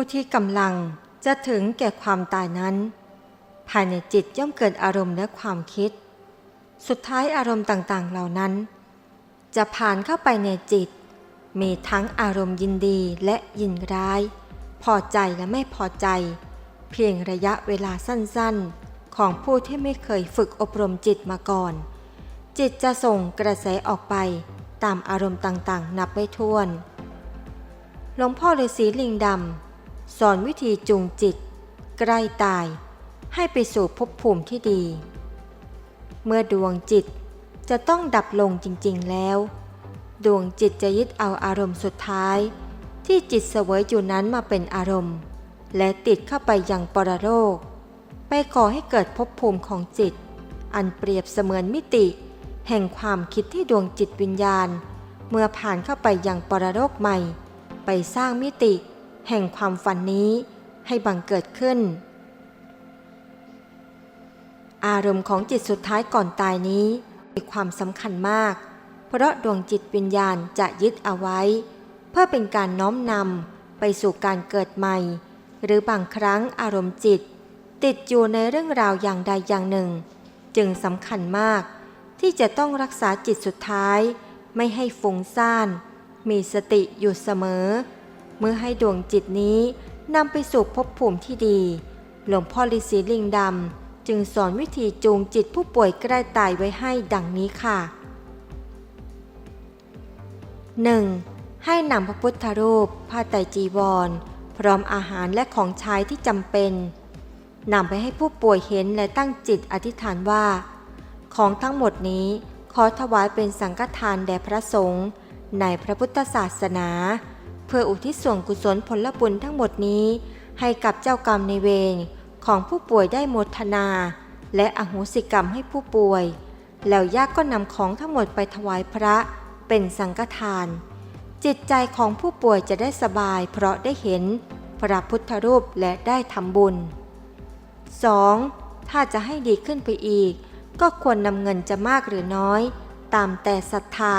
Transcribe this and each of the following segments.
ผู้ที่กำลังจะถึงแก่ความตายนั้น ภายในจิตย่อมเกิดอารมณ์และความคิด สุดท้ายอารมณ์ต่างๆเหล่านั้น จะผ่านเข้าไปในจิต มีทั้งอารมณ์ยินดีและยินร้าย พอใจและไม่พอใจ เพียงระยะเวลาสั้นๆ ของผู้ที่ไม่เคยฝึกอบรมจิตมาก่อน จิตจะส่งกระแสออกไปตามอารมณ์ต่างๆ นับไม่ถ้วน หลวงพ่อฤาษีลิงดำ สอนวิธีจูงจิต ใกล้ตาย ให้ไปสู่ภพภูมิที่ดี เมื่อดวงจิตจะต้องดับลงจริงๆแล้ว ดวงจิตจะยึดเอาอารมณ์สุดท้าย ที่จิตเสวยอยู่นั้นมาเป็นอารมณ์ และติดเข้าไปยังปรโลก ไปก่อให้เกิดภพภูมิของจิต อันเปรียบเสมือนมิติ แห่งความคิดที่ดวงจิตวิญญาณ เมื่อผ่านเข้าไปยังปรโลกใหม่ ไปสร้างมิติ แห่งความฝันนี้ให้บังเกิดขึ้น อารมณ์ของจิตสุดท้ายก่อนตายนี้มีความสำคัญมาก เพราะดวงจิตวิญญาณจะยึดเอาไว้ เพื่อเป็นการน้อมนำไปสู่การเกิดใหม่ หรือบางครั้งอารมณ์จิต ติดอยู่ในเรื่องราวอย่างใดอย่างหนึ่ง จึงสำคัญมาก ที่จะต้องรักษาจิตสุดท้าย ไม่ให้ฟุ้งซ่าน มีสติอยู่เสมอ เมื่อให้ดวงจิตนี้นำไปสู่ภพภูมิที่ดี หลวงพ่อฤาษีลิงดำจึงสอนวิธีจูงจิตผู้ป่วยใกล้ตายไว้ให้ดังนี้ค่ะ 1. ให้นำพระพุทธรูป ผ้าไตรจีวร พร้อมอาหารและของใช้ที่จำเป็นนำไปให้ผู้ป่วยเห็นและตั้งจิตอธิษฐานว่า ของทั้งหมดนี้ขอถวายเป็นสังฆทานแด่พระสงฆ์ในพระพุทธศาสนา เพื่ออุทิศส่วนกุศลผลบุญทั้งหมดนี้ ให้กับเจ้ากรรมในเวรของผู้ป่วยได้โมทนา และอโหสิกรรมให้ผู้ป่วย แล้วญาติก็นำของทั้งหมดไปถวายพระเป็นสังฆทาน จิตใจของผู้ป่วยจะได้สบายเพราะได้เห็นพระพุทธรูปและได้ทำบุญ 2. ถ้าจะให้ดีขึ้นไปอีก ก็ควรนำเงินจะมากหรือน้อย ตามแต่ศรัทธา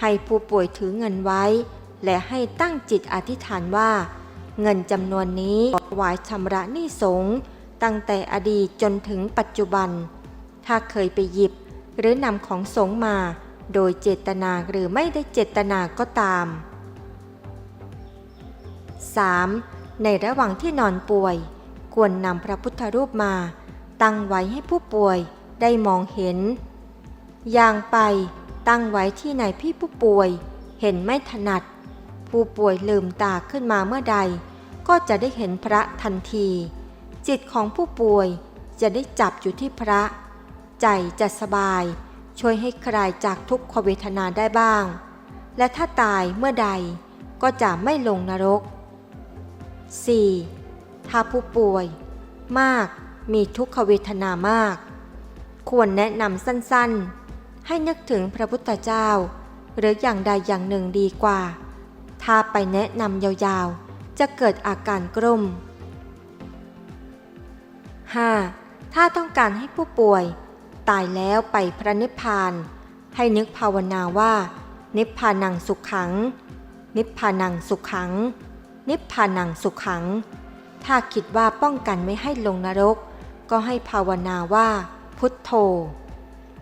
ให้ผู้ป่วยถือเงินไว้ และให้ตั้งจิตอธิษฐานว่า เงินจำนวนนี้ถวายชำระหนี้สงตั้งแต่อดีตจนถึงปัจจุบัน ถ้าเคยไปหยิบหรือนำของสงมาโดยเจตนาหรือไม่ได้เจตนาก็ตาม 3. ในระหว่างที่นอนป่วย ควรนำพระพุทธรูปมา ตั้งไว้ให้ผู้ป่วยได้มองเห็น อย่างไปตั้งไว้ที่ไหนพี่ผู้ป่วย เห็นไม่ถนัด ผู้ป่วยลืมตาขึ้นมาเมื่อใด ก็จะได้เห็นพระทันที จิตของผู้ป่วยจะได้จับอยู่ที่พระ ใจจะสบาย ช่วยให้คลายจากทุกขเวทนาได้บ้าง และถ้าตายเมื่อใดก็จะไม่ลงนรก 4. ถ้าผู้ป่วย มากมีทุกขเวทนามาก ควรแนะนำสั้นๆ ให้นึกถึงพระพุทธเจ้า หรืออย่างใดอย่างหนึ่งดีกว่า ถ้าไปแนะนำยาวๆ จะเกิดอาการกลุ่ม 5. ถ้าต้องการให้ผู้ป่วย ตายแล้วไปพระนิพพาน ให้นึกภาวนาว่า นิพพานังสุขขัง นิพพานังสุขขัง นิพพานังสุขขัง ถ้าคิดว่าป้องกันไม่ให้ลงนรก ก็ให้ภาวนาว่า พุทโธ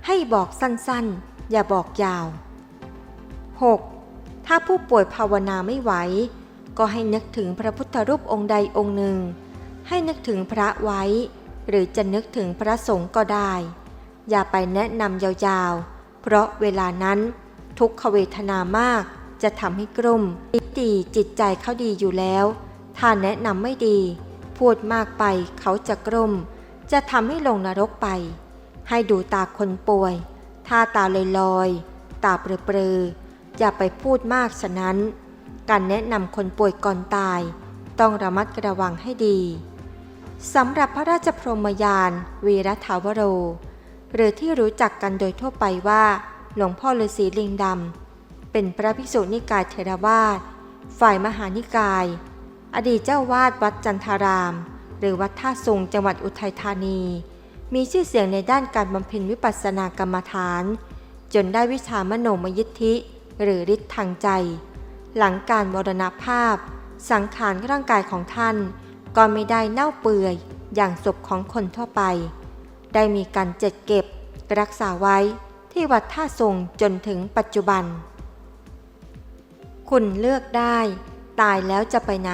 ให้บอกสั้นๆ อย่าบอกยาว 6. ถ้าผู้ป่วยภาวนาไม่ไหว ก็ให้นึกถึงพระพุทธรูปองค์ใดองค์หนึ่ง ให้นึกถึงพระไว้ หรือจะนึกถึงพระสงฆ์ก็ได้ อย่าไปแนะนำยาวๆ เพราะเวลานั้นทุกขเวทนามาก จะทำให้กลุ่มดีจิตใจเขาดีอยู่แล้ว ถ้าแนะนำไม่ดี พูดมากไปเขาจะกลุ่มจะทำให้ลงนรกไป ให้ดูตาคนป่วย ถ้าตาลอยๆ ตาเปลือๆ อย่าไปพูดมากฉะนั้น การแนะนำคนป่วยก่อนตาย ต้องระมัดระวังให้ดีสำหรับพระราชพรหมยานวีรถาวโร หรือที่รู้จักกันโดยทั่วไปว่า หลวงพ่อฤาษีลิงดำเป็นพระภิกษุนิกายเทรวาสฝ่ายมหานิกาย อดีตเจ้าวาดวัดจันทาราม หรือวัดท่าสุงจังหวัดอุทัยธานี มีชื่อเสียงในด้านการบำเพ็ญวิปัสสนากรรมฐาน จนได้วิชามโนมยิทธิ หรือฤทธิ์ทางใจ หลังการมรณภาพ สังขารร่างกายของท่าน ก็ไม่ได้เน่าเปื่อยอย่างศพของคนทั่วไป ได้มีการจัดเก็บรักษาไว้ที่วัดท่าทรงจนถึงปัจจุบัน คุณเลือกได้ตายแล้วจะไปไหน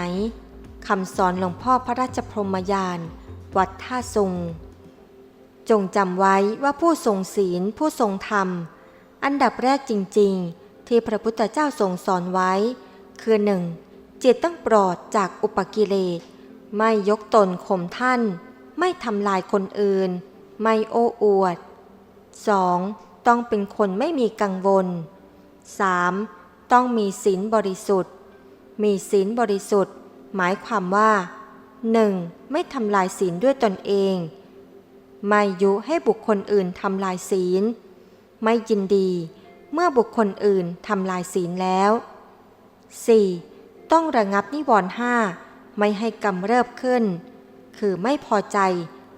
คำสอนหลวงพ่อพระราชพรหมยาน วัดท่าทรง จงจำไว้ว่าผู้ทรงศีลผู้ทรงธรรม อันดับแรกจริง ๆ ที่พระพุทธเจ้าทรงสอนไว้ คือหนึ่งจิตต้องปลอดจากอุปกิเลส ไม่ยกตนข่มท่าน ไม่ทำลายคนอื่น ไม่โอ้อวด 2. ต้องเป็นคนไม่มีกังวล 3. ต้องมีศีลบริสุทธิ์ มีศีลบริสุทธิ์ หมายความว่า 1. ไม่ทำลายศีลด้วยตนเอง ไม่ยุให้บุคคลอื่นทำลายศีล ไม่ยินดี เมื่อบุคคลอื่นทำลายศีลแล้ว 4. ต้องระงับนิวรณ์ห้าไม่ให้กำเริบขึ้น คือไม่พอใจ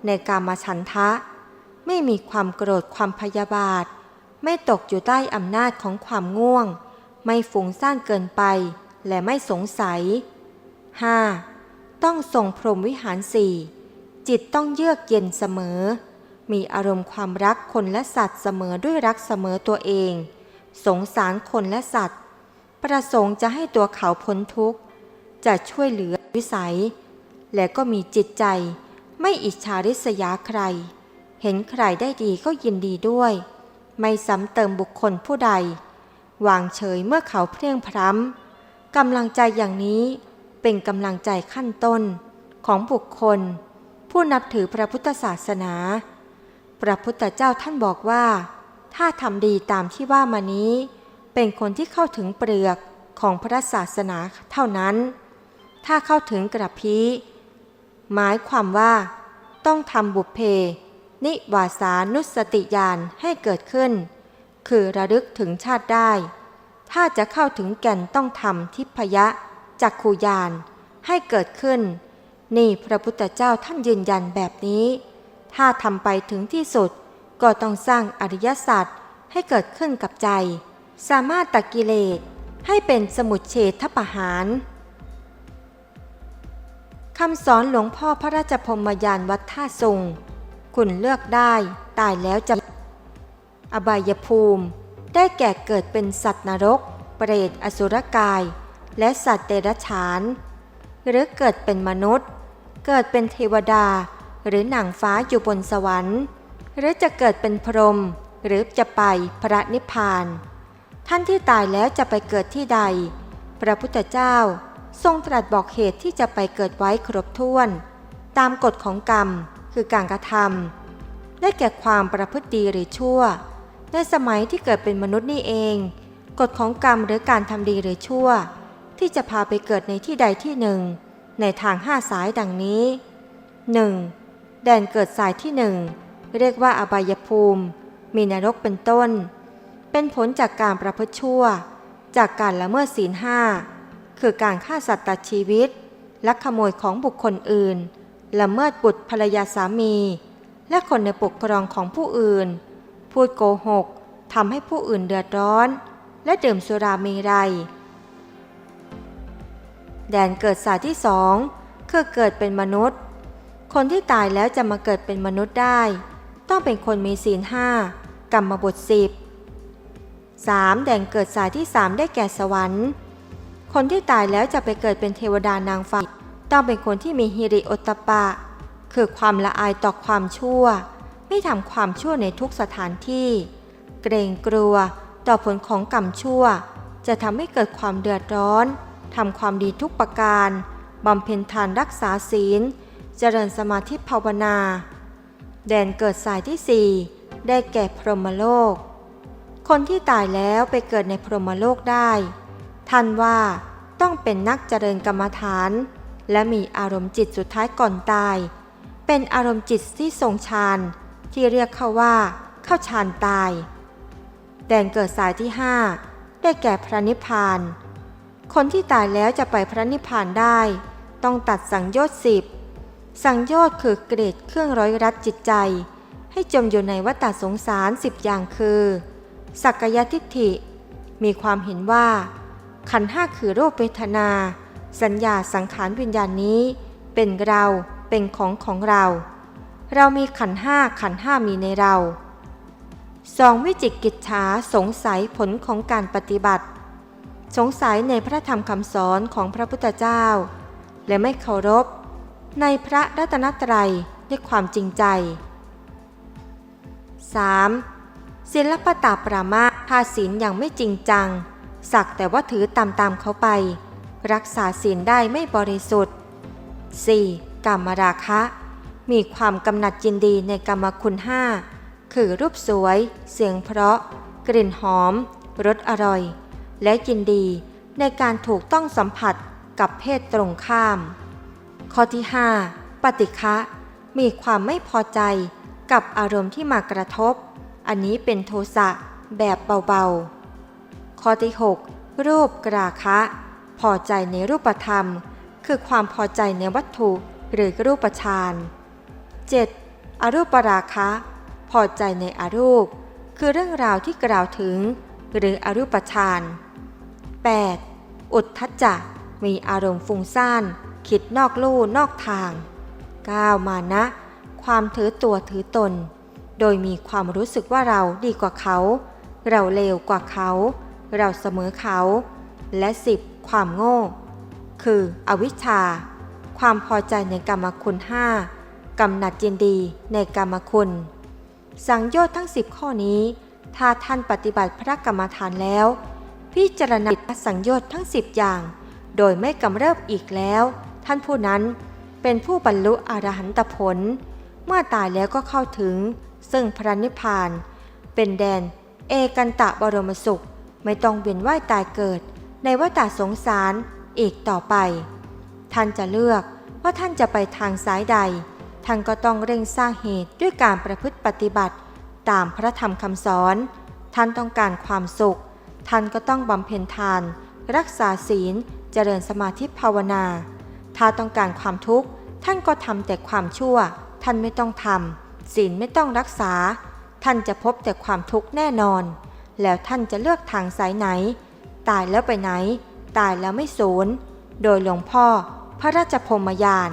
ในกามฉันทะ ไม่มีความโกรธความพยาบาท ไม่ตกอยู่ใต้อำนาจของความง่วง ไม่ฟุ้งซ่านเกินไป และไม่สงสัย 5. ต้องทรงพรหมวิหารสี่จิตต้องเยือกเย็นเสมอ มีอารมณ์ความรักคนและสัตว์เสมอด้วยรักเสมอตัวเอง สงสารคนและสัตว์ ประสงค์จะให้ตัวเขาพ้นทุกข์ จะช่วยเหลือวิสัย และก็มีจิตใจ ไม่อิจฉาริษยาใคร เห็นใครได้ดีก็ยินดีด้วย ไม่ซ้ำเติมบุคคลผู้ใด วางเฉยเมื่อเขาเพลียงพร้ำกำลังใจอย่างนี้เป็นกำลังใจขั้นต้นของบุคคล ผู้นับถือพระพุทธศาสนา พระพุทธเจ้าท่านบอกว่า ถ้าทำดีตามที่ว่ามานี้ เป็นคนที่เข้าถึงเปลือกของพระศาสนาเท่านั้น ถ้าเข้าถึงกระพี้หมายความว่า ต้องทำบุพเพ นิวาสานุสติญาณให้เกิดขึ้น คือระลึกถึงชาติได้ ถ้าจะเข้าถึงแก่นต้องทำทิพยะจักขูญาณให้เกิดขึ้น นี่พระพุทธเจ้าท่านยืนยันแบบนี้ ถ้าทำไปถึงที่สุด ก็ต้องสร้างอริยสัจให้เกิดขึ้นกับใจ สามารถตักกิเลสให้เป็นสมุทเฉทประหารคำสอนหลวงพ่อพระราชพมยานวัดท่าทรงคุณเลือกได้ตายแล้วจะ อบายภูมิ ได้แก่เกิดเป็นสัตว์นรก เปรตอสุรกาย และสัตว์เดรัจฉาน หรือเกิดเป็นมนุษย์ เกิดเป็นเทวดา หรือหนางฟ้าอยู่บนสวรรค์ หรือจะเกิดเป็นพรหมหรือจะไปพระนิพพาน ท่านที่ตายแล้วจะไปเกิดที่ใด พระพุทธเจ้าทรงตรัสบอกเหตุที่จะไปเกิดไว้ครบถ้วน ตามกฎของกรรมคือการกระทำได้แก่ความประพฤติดีหรือชั่ว ในสมัยที่เกิดเป็นมนุษย์นี่เอง กฎของกรรมหรือการทำดีหรือชั่ว ที่จะพาไปเกิดในที่ใดที่หนึ่ง ในทางห้าสายดังนี้ 1. แดนเกิดสายที่หนึ่ง เรียกว่าอบายภูมิ มีนรกเป็นต้น เป็นผลจากการประพฤติชั่ว จากการละเมิดศีลห้าคือการฆ่าสัตว์ตัดชีวิตและขโมยของบุคคลอื่น ละเมิดบุตรภรรยาสามี และคนในปกครองของผู้อื่น พูดโกหกทำให้ผู้อื่นเดือดร้อน และดื่มสุรามรัยแดนเกิดสายที่สองคือเกิดเป็นมนุษย์ คนที่ตายแล้วจะมาเกิดเป็นมนุษย์ได้ ต้องเป็นคนมีศีลห้ากรรมบทสิบสามแดนเกิดสายที่สามได้แก่สวรรค์ คนที่ตายแล้วจะไปเกิดเป็นเทวดานางฟ้าต้องเป็นคนที่มีฮิริโอตปปะ คือความละอายต่อความชั่ว ไม่ทำความชั่วในทุกสถานที่ เกรงกลัวต่อผลของกรรมชั่ว จะทำให้เกิดความเดือดร้อนทำความดีทุกประการบำเพ็ญทานรักษาศีล เจริญสมาธิภาวนา แดนเกิดสายที่สี่ได้แก่พรหมโลก คนที่ตายแล้วไปเกิดในพรหมโลกได้ ท่านว่าต้องเป็นนักเจริญกรรมฐาน และมีอารมณ์จิตสุดท้ายก่อนตาย เป็นอารมณ์จิตที่ทรงฌานที่เรียกเขาว่าเข้าฌานตาย แดนเกิดสายที่ห้าได้แก่พระนิพพาน คนที่ตายแล้วจะไปพระนิพพานได้ ต้องตัดสังโยชน์สิบ สังโยชน์คือเกรดเครื่องร้อยรัดจิตใจ ให้จมอยู่ในวัฏสงสารสิบอย่างคือ สักยทิฏฐิ มีความเห็นว่า ขันห้าคือโรูปเวทนา สัญญาสังขารวิญญาณนี้ เป็นเราเป็นของของเรา เรามีขันห้าขันห้ามีในเราสองวิจิกิจฉาสงสัยผลของการปฏิบัติ สงสัยในพระธรรมคำสอนของพระพุทธเจ้า และไม่เคารพ ในพระรัตนตรัยด้วยความจริงใจ 3. ศิลปตาปรามาสทาศีลอย่างไม่จริงจัง สักแต่ว่าถือตามตามเขาไป รักษาศีลได้ไม่บริสุทธิ์ 4. กรรมราคะ มีความกำหนัดยินดีในกรรมคุณห้าคือรูปสวย เสียงเพราะ กลิ่นหอม รสอร่อย และยินดีในการถูกต้องสัมผัสกับเพศตรงข้าม ข้อที่ 5 ปฏิฆะมีความไม่พอใจกับอารมณ์ที่มากระทบ อันนี้เป็นโทสะแบบเบาๆ ข้อที่ 6 รูปกราคะ พอใจในรูปธรรม คือความพอใจในวัตถุหรือรูปฌาน 7. อรูปราคะ พอใจในอรูป คือเรื่องราวที่กล่าวถึง หรืออรูปฌาน 8. อุทธัจจะมีอารมณ์ฟุ้งซ่าน คิดนอกลู่นอกทาง 9. มานะ ความถือตัวถือตน โดยมีความรู้สึกว่าเราดีกว่าเขา เราเลวกว่าเขา เราเสมอเขา และ 10. ความโง่ คืออวิชชา ความพอใจในกรรมคุณห้ากำหนัดยินดีในกรรมคุณ สังโยชน์ทั้ง 10 ข้อนี้ ถ้าท่านปฏิบัติพระกรรมฐานแล้ว พิจารณาสังโยชน์ทั้ง 10 อย่าง โดยไม่กำเริบอีกแล้ว ท่านผู้นั้นเป็นผู้บรรลุอรหันตผล เมื่อตายแล้วก็เข้าถึง ซึ่งพระนิพพาน เป็นแดน เอกันตะบรมสุข ไม่ต้องเวียนว่ายตายเกิด ในวัฏสงสารอีกต่อไป ท่านจะเลือกว่าท่านจะไปทางสายใด ท่านก็ต้องเร่งสร้างเหตุด้วยการประพฤติปฏิบัติ ตามพระธรรมคำสอน ท่านต้องการความสุข ท่านก็ต้องบำเพ็ญทาน รักษาศีล เจริญสมาธิภาวนา ถ้าต้องการความทุกข์ ท่านก็ทำแต่ความชั่ว ท่านไม่ต้องทำศีลไม่ต้องรักษา ท่านจะพบแต่ความทุกข์แน่นอน แล้วท่านจะเลือกทางสายไหน ตายแล้วไปไหน ตายแล้วไม่สูญโดยหลวงพ่อ พระราชพรมยาน